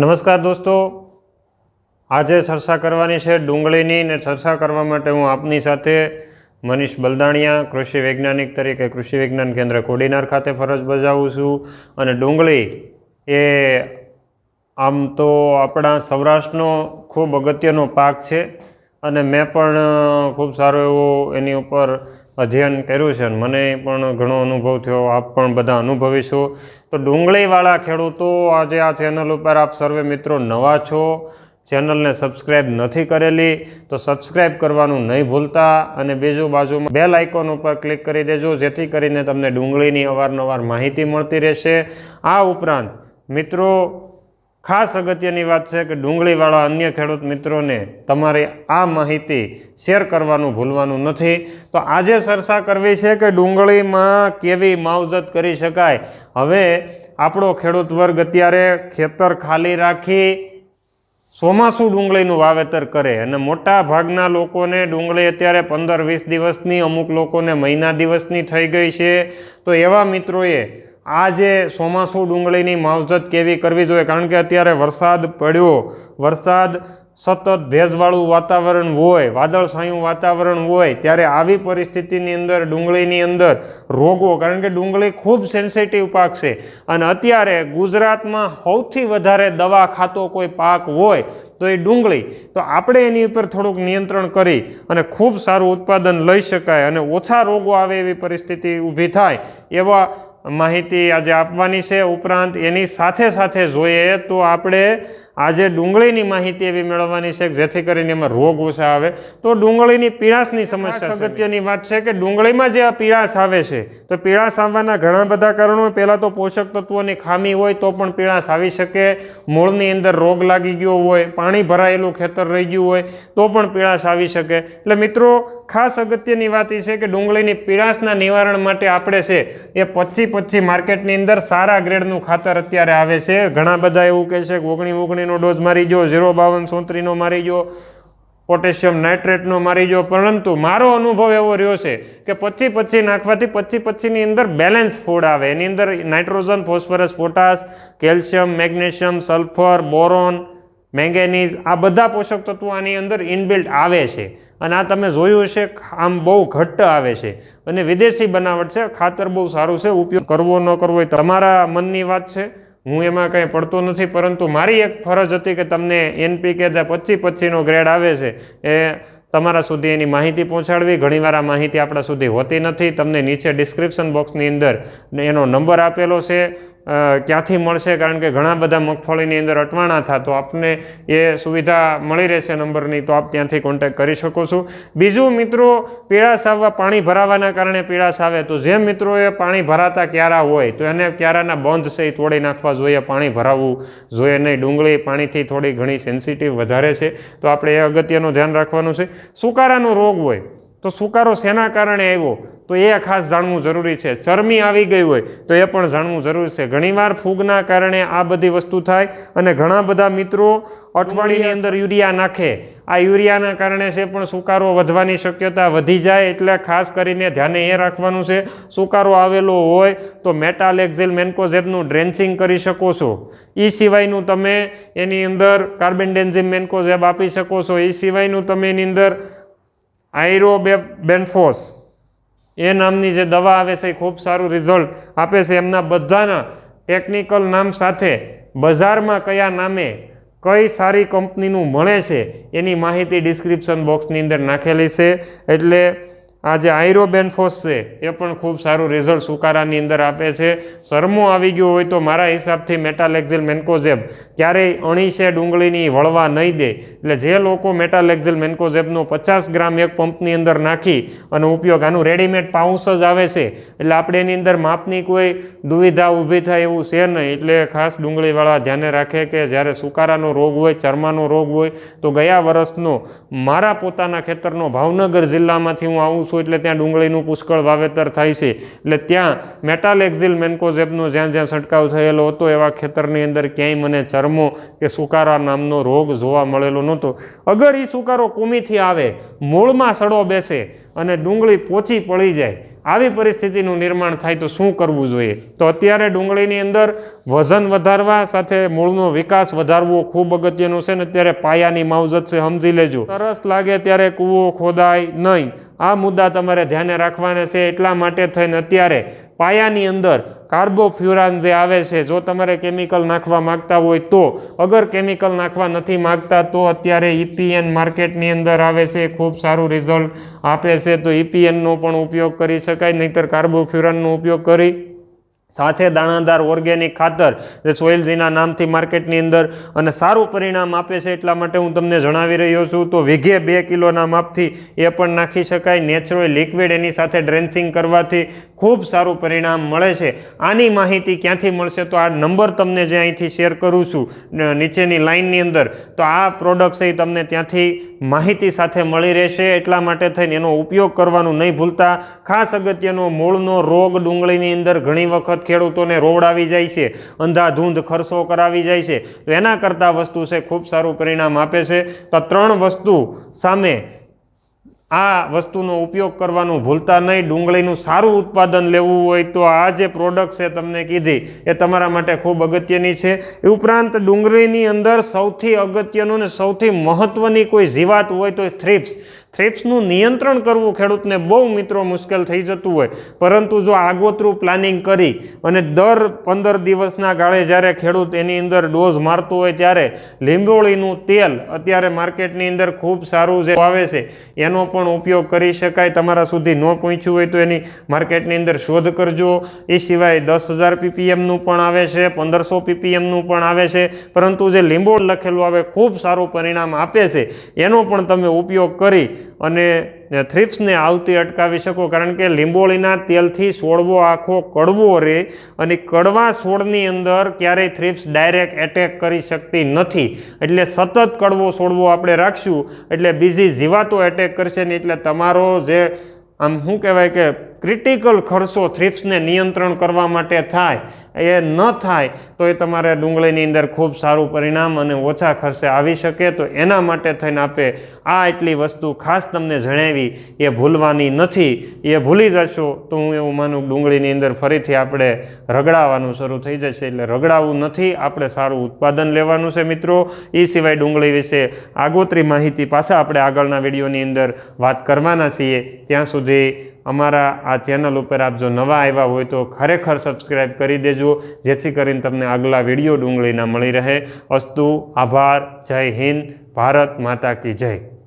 નમસ્કાર દોસ્તો. આજે ચર્ચા કરવાની છે ડુંગળીની ને ચર્ચા કરવા માટે હું આપની સાથે મનીષ બલદાણિયા, કૃષિ વૈજ્ઞાનિક તરીકે કૃષિ વિજ્ઞાન કેન્દ્ર કોડીનાર ખાતે ફરજ બજાવું છું. અને ડુંગળી એ આમ તો આપણા સૌરાષ્ટ્રનો ખૂબ અગત્યનો પાક છે. અને મેં પણ ખૂબ સારો એવો એની ઉપર અધ્યયન કર્યું છે અને મને પણ ઘણો અનુભવ થયો, આપ પણ બધા અનુભવી છો. તો ડુંગળીવાળા ખેડૂતો, આજે આ ચેનલ ઉપર આપ સર્વે મિત્રો નવા છો, ચેનલને સબસ્ક્રાઈબ નથી કરેલી, તો સબસ્ક્રાઈબ કરવાનું નહીં ભૂલતા અને બીજું બાજુમાં બેલ આઇકોન ઉપર ક્લિક કરી દેજો, જેથી કરીને તમને ડુંગળીની અવારનવાર માહિતી મળતી રહેશે. આ ઉપરાંત મિત્રો ખાસ અગત્યની વાત છે કે ડુંગળીવાળા અન્ય ખેડૂત મિત્રોને તમારે આ માહિતી શેર કરવાનું ભૂલવાનું નથી. તો આજે ચર્ચા કરવી છે કે ડુંગળીમાં કેવી માવજત કરી શકાય. હવે આપણો ખેડૂત વર્ગ અત્યારે ખેતર ખાલી રાખી ચોમાસું ડુંગળીનું વાવેતર કરે અને મોટા ભાગના લોકોને ડુંગળી અત્યારે પંદર વીસ દિવસની, અમુક લોકોને મહિના દિવસની થઈ ગઈ છે. તો એવા મિત્રોએ આ જે ચોમાસું ડુંગળીની માવજત કેવી કરવી જોઈએ? કારણ કે અત્યારે વરસાદ પડ્યો. વરસાદ સતત ભેજવાળું વાતાવરણ હોય, વાદળછાયું વાતાવરણ હોય, ત્યારે આવી પરિસ્થિતિની અંદર, ડુંગળીની અંદર રોગો, કારણ કે ડુંગળી ખૂબ સેન્સિટિવ પાક છે. અને અત્યારે ગુજરાતમાં સૌથી વધારે દવા ખાતો કોઈ પાક હોય તો એ ડુંગળી. તો આપણે એની ઉપર થોડુંક નિયંત્રણ કરી અને ખૂબ સારું ઉત્પાદન લઈ શકાય અને ઓછા રોગો આવે એવી પરિસ્થિતિ ઊભી થાય એવા માહિતી આજે આપવાની છે. ઉપરાંત એની સાથે સાથે જોઈએ તો આપણે આજે ડુંગળીની માહિતી એવી મેળવવાની છે જેથી કરીને એમાં રોગ ઓછા આવે. તો ડુંગળીની પીળાશની સમસ્યા અગત્યની વાત છે કે ડુંગળીમાં જે આ પીળાશ આવે છે, તો પીળાશ આવવાના ઘણા બધા કારણો પહેલાં તો પોષક તત્વોની ખામી હોય તો પણ પીળાશ આવી શકે. મૂળની અંદર રોગ લાગી ગયો હોય, પાણી ભરાયેલું ખેતર રહી ગયું હોય, તો પણ પીળાશ આવી શકે. એટલે મિત્રો, ખાસ અગત્યની વાત એ છે કે ડુંગળીની પીળાશના નિવારણ માટે આપણે છે, એ પચી પચી માર્કેટની અંદર સારા ગ્રેડનું ખાતર અત્યારે આવે છે. ઘણા બધા એવું કહે છે કે ઓગણી ઓગણીનો ડોઝ મારી ગયો, ઝીરો બાવન સોત્રીનો મારી ગયો, પોટેશિયમ નાઇટ્રેટનો મારી જો પરંતુ મારો અનુભવ એવો રહ્યો છે કે પચી પચી નાખવાથી પચી પચીની અંદર બેલેન્સ ફૂડ આવે. એની અંદર nitrogen, phosphorus, potash, calcium, magnesium, sulphur, boron, manganese આ બધા પોષક તત્વો આની અંદર ઇનબિલ્ટ આવે છે. અને આ તમે જોયું હશે આમ બહુ ઘટ્ટ આવે છે. અને વિદેશી બનાવટ છે, ખાતર બહુ સારું છે, ઉપયોગ કરવો ન કરવો એ તમારા મનની વાત છે. હું એમાં કંઈ પડતો નથી, પરંતુ મારી એક ફરજ હતી કે તમને એનપીકે જે પચી પચીનો ગ્રેડ આવે છે, એ તમારા સુધી એની માહિતી પહોંચાડવી. ઘણીવાર આ માહિતી આપણા સુધી હોતી નથી. તમને નીચે ડિસ્ક્રિપ્શન બોક્સની અંદર એનો નંબર આપેલો છે. ક્યાંથી મળશે? કારણ કે ઘણા બધા મગફળીની અંદર અટવાણા થાય તો આપને એ સુવિધા મળી રહેશે નંબરની, તો આપ ત્યાંથી કોન્ટેક કરી શકો છો. બીજું મિત્રો પીળાશ આવવા પાણી ભરાવાના કારણે પીળાશ આવે તો જે મિત્રોએ પાણી ભરાતા ક્યારા હોય, તો એને ક્યારાના બંધ છે એ તોડી નાખવા જોઈએ, પાણી ભરાવવું જોઈએ નહીં. ડુંગળી પાણીથી થોડી ઘણી સેન્સિટિવ વધારે છે, તો આપણે એ અગત્યનું ધ્યાન રાખવાનું છે. સુકારાનો રોગ હોય તો સુકારો શેના કારણે આવ્યો? તો એ ખાસ જાણવું જરૂરી છે. ચરમી આવી ગઈ હોય તો એ પણ જાણવું જરૂરી છે. ઘણીવાર ફૂગના કારણે આ બધી વસ્તુ થાય અને ઘણા બધા મિત્રો અઠવાડિયાની અંદર યુરિયા નાખે. આ યુરિયાના કારણે છે પણ સુકારો વધવાની શક્યતા વધી જાય એટલે ખાસ કરીને ધ્યાને એ રાખવાનું છે. સુકારો આવેલો હોય તો મેટાલેક્ઝિલ મેન્કોઝેબનું ડ્રેન્ચિંગ કરી શકો છો. એ સિવાયનું તમે એની અંદર કાર્બેન્ડેન્ઝિમ મેન્કોઝેબ આપી શકો છો. એ સિવાયનું તમે એની અંદર આયરોબેફ બેન્ફોસ. એ નામની જે દવા આવે છે, એ ખૂબ સારું રિઝલ્ટ આપે છે. એમના બધાના ટેકનિકલ નામ સાથે બજારમાં કયા નામે કઈ સારી કંપનીનું મળે છે, એની માહિતી ડિસ્ક્રિપ્શન બોક્સની અંદર નાખેલી છે. એટલે આ જે આયરોબેન્ફોસ છે એ પણ ખૂબ સારું રિઝલ્ટ સુકારાની અંદર આપે છે. સરમો આવી ગયો હોય તો મારા હિસાબથી મેટાલેક્ઝિલ મેન્કોઝેબ ક્યારેય અણીસે ડુંગળીની વળવા નહીં દે. એટલે જે લોકો મેટાલેક્ઝિલ મેન્કોઝેબનો પચાસ ગ્રામ એક પંપની અંદર નાખી અને ઉપયોગ, આનું રેડીમેડ પાઉસ જ આવે છે. એટલે આપણે એની અંદર માપની કોઈ દુવિધા ઊભી થાય એવું છે નહીં. એટલે ખાસ ડુંગળીવાળા ધ્યાને રાખે કે જ્યારે સુકારાનો રોગ હોય, ચરમાનો રોગ હોય, તો ગયા વર્ષનો મારા પોતાના ખેતરનો ભાવનગર જિલ્લામાંથી હું આવું છું એટલે ત્યાં ડુંગળીનું પુષ્કળ વાવેતર થાય છે. એટલે ત્યાં મેટાલેક્ઝિલ મેન્કોઝેબનો જ્યાં જ્યાં છંટકાવ થયેલો હતો, એવા ખેતરની અંદર ક્યાંય મને ચરમો કે સુકારા નામનો રોગ જોવા મળેલો નહોતો. અગર એ સુકારો કુમીથી આવે, મૂળમાં સડો બેસે અને ડુંગળી પોચી પડી જાય, આવી પરિસ્થિતિનું નિર્માણ થાય તો શું કરવું જોઈએ? તો અત્યારે ડુંગળીની અંદર વજન વધારવા સાથે મૂળનો વિકાસ વધારવો ખૂબ અગત્યનું છે ને અત્યારે પાયાની માવજત છે, સમજી લેજો. તરસ લાગે ત્યારે કૂવો ખોદાય નહીં. આ મુદ્દા તમારે ધ્યાને રાખવાના છે એટલા માટે થઈને અત્યારે પાયાની અંદર કાર્બોફ્યુરાન જે આવે છે, જો તમારે કેમિકલ નાખવા માગતા હોય તો, અગર કેમિકલ નાખવા નથી માંગતા તો અત્યારે ઇપીએન માર્કેટની અંદર આવે છે, ખૂબ સારું રિઝલ્ટ આપે છે. તો ઇપીએનનો પણ ઉપયોગ કરી શકાય, નહીંતર કાર્બોફ્યુરાનનો ઉપયોગ કરી સાથે દાણાદાર ઓર્ગેનિક ખાતર જે સોઇલજીના નામથી માર્કેટની અંદર અને સારું પરિણામ આપે છે એટલા માટે હું તમને જણાવી રહ્યો છું. તો વીઘે બે કિલોના માપથી એ પણ નાખી શકાય. નેચરલ લિક્વિડ એની સાથે ડ્રેન્સિંગ કરવાથી ખૂબ સારું પરિણામ મળે છે. આની માહિતી ક્યાંથી મળશે તો આ નંબર તમને જે અહીંથી શેર કરું છું નીચેની લાઇનની અંદર. તો આ પ્રોડક્ટ્સ એ તમને ત્યાંથી માહિતી સાથે મળી રહેશે. એટલા માટે થઈને એનો ઉપયોગ કરવાનું નહીં ભૂલતા. ખાસ અગત્યનો મૂળનો રોગ ડુંગળીની અંદર ઘણી વખત ખેડૂતોને રોડ આવી જાય છે, અંધાધૂંધ ખર્ચો કરાવી જાય છે. તો એના કરતાં વસ્તુ છે, ખૂબ સારું પરિણામ આપે છે. તો ત્રણ વસ્તુ સામે આ વસ્તુનો ઉપયોગ કરવાનું ભૂલતા નહીં. ડુંગળીનું સારું ઉત્પાદન લેવું હોય તો આ જે પ્રોડક્ટ છે તમને કીધી, એ તમારા માટે ખૂબ અગત્યની છે. એ ઉપરાંત ડુંગળીની અંદર સૌથી અગત્યનું ને સૌથી મહત્ત્વની કોઈ જીવાત હોય તો થ્રિપ્સ થ્રિપ્સનું નિયંત્રણ કરવું ખેડૂતને બહુ મિત્રો મુશ્કેલ થઈ જતું હોય. પરંતુ જો આગોતરું પ્લાનિંગ કરી અને દર પંદર દિવસના ગાળે જ્યારે ખેડૂત એની અંદર ડોઝ મારતો હોય ત્યારે લીંબોળીનું તેલ અત્યારે માર્કેટની અંદર ખૂબ સારું જે આવે છે, એનો પણ ઉપયોગ કરી શકાય. તમારા સુધી ન પહોંચ્યું હોય તો એની માર્કેટની અંદર શોધ કરજો. એ સિવાય દસ હજાર પીપીએમનું પણ આવે છે, પંદરસો પીપીએમનું પણ આવે છે. પરંતુ જે લીંબોળ લખેલું આવે, ખૂબ સારું પરિણામ આપે છે. એનો પણ તમે ઉપયોગ કરી અને થ્રિપ્સને આવતી અટકાવી શકો, કારણ કે લીંબોળીના તેલથી છોડવો આખો કડવો રહે અને કડવા છોડની અંદર ક્યારેય થ્રિપ્સ ડાયરેક્ટ એટેક કરી શકતી નથી. એટલે સતત કડવો છોડવો આપણે રાખશું, એટલે બીજી જીવાતો એટેક કરશે ને એટલે તમારો જે, આમ શું કહેવાય કે ક્રિટિકલ ખર્ચો થ્રિપ્સને નિયંત્રણ કરવા માટે થાય એ ન થાય તો એ તમારે ડુંગળીની અંદર ખૂબ સારું પરિણામ અને ઓછા ખર્ચે આવી શકે તો એના માટે થઈને આપે આ એટલી વસ્તુ ખાસ તમને જણાવી, એ ભૂલવાની નથી. એ ભૂલી જશો તો હું એવું માનું ડુંગળીની અંદર ફરીથી આપણે રગડાવવાનું શરૂ થઈ જશે. એટલે રગડાવવું નથી, આપણે સારું ઉત્પાદન લેવાનું છે મિત્રો. એ સિવાય ડુંગળી વિશે આગોતરી માહિતી પાછા આપણે આગળના વિડીયોની અંદર વાત કરવાના છીએ. ત્યાં સુધી અમારા આ ચેનલ ઉપર આપ જો નવા આવ્યા હોય તો ખરેખર સબસ્ક્રાઈબ કરી દેજો, જેથી કરીને તમને આગલા વીડિયો ડુંગળીના મળી રહે. અસ્તુ, આભાર, જય હિન્દ, ભારત માતા કી જય.